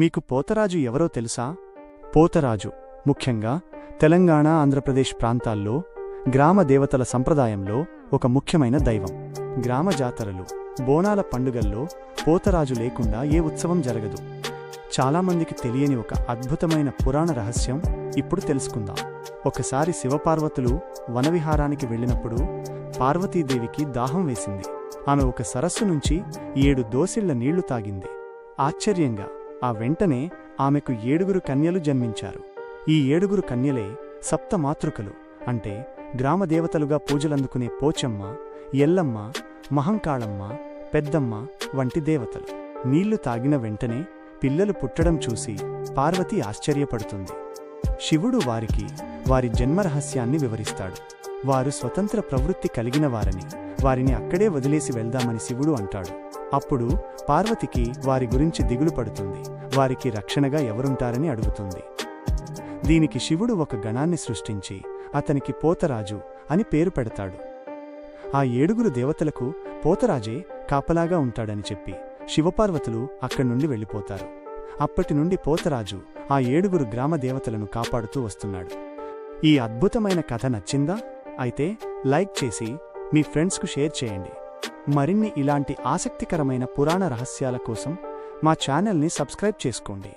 మీకు పోతరాజు ఎవరో తెలుసా? పోతరాజు ముఖ్యంగా తెలంగాణ ఆంధ్రప్రదేశ్ ప్రాంతాల్లో గ్రామ దేవతల సంప్రదాయంలో ఒక ముఖ్యమైన దైవం. గ్రామ జాతరలు బోనాల పండుగల్లో పోతరాజు లేకుండా ఏ ఉత్సవం జరగదు. చాలామందికి తెలియని ఒక అద్భుతమైన పురాణ రహస్యం ఇప్పుడు తెలుసుకుందాం. ఒకసారి శివపార్వతులు వనవిహారానికి వెళ్ళినప్పుడు పార్వతీదేవికి దాహం వేసింది. ఆమె ఒక సరస్సు నుంచి ఏడు దోసిళ్ళ నీళ్ళు తాగింది. ఆశ్చర్యంగా ఆ వెంటనే ఆమెకు ఏడుగురు కన్యలు జన్మించారు. ఈ ఏడుగురు కన్యలే సప్త మాతృకలు అంటే గ్రామదేవతలుగా పూజలందుకునే పోచమ్మ ఎల్లమ్మ మహంకాళమ్మ పెద్దమ్మ వంటి దేవతలు. నీళ్ళు తాగిన వెంటనే పిల్లలు పుట్టడం చూసి పార్వతి ఆశ్చర్యపడుతుంది. శివుడు వారికి వారి జన్మరహస్యాన్ని వివరిస్తాడు. వారు స్వతంత్ర ప్రవృత్తి కలిగిన వారని వారిని అక్కడే వదిలేసి వెళ్దామని శివుడు అంటాడు. అప్పుడు పార్వతికి వారి గురించి దిగులు పడుతుంది. వారికి రక్షణగా ఎవరుంటారని అడుగుతుంది. దీనికి శివుడు ఒక గణాన్ని సృష్టించి అతనికి పోతరాజు అని పేరు పెడతాడు. ఆ ఏడుగురు దేవతలకు పోతరాజే కాపలాగా ఉంటాడని చెప్పి శివపార్వతులు అక్కడ్నుండి వెళ్ళిపోతారు. అప్పటి నుండి పోతరాజు ఆ ఏడుగురు గ్రామ దేవతలను కాపాడుతూ వస్తున్నాడు. ఈ అద్భుతమైన కథ నచ్చిందా? అయితే లైక్ చేసి మీ ఫ్రెండ్స్కు షేర్ చేయండి. మరిన్ని ఇలాంటి ఆసక్తికరమైన పురాణ రహస్యాల కోసం మా ఛానల్ని సబ్స్క్రైబ్ చేసుకోండి.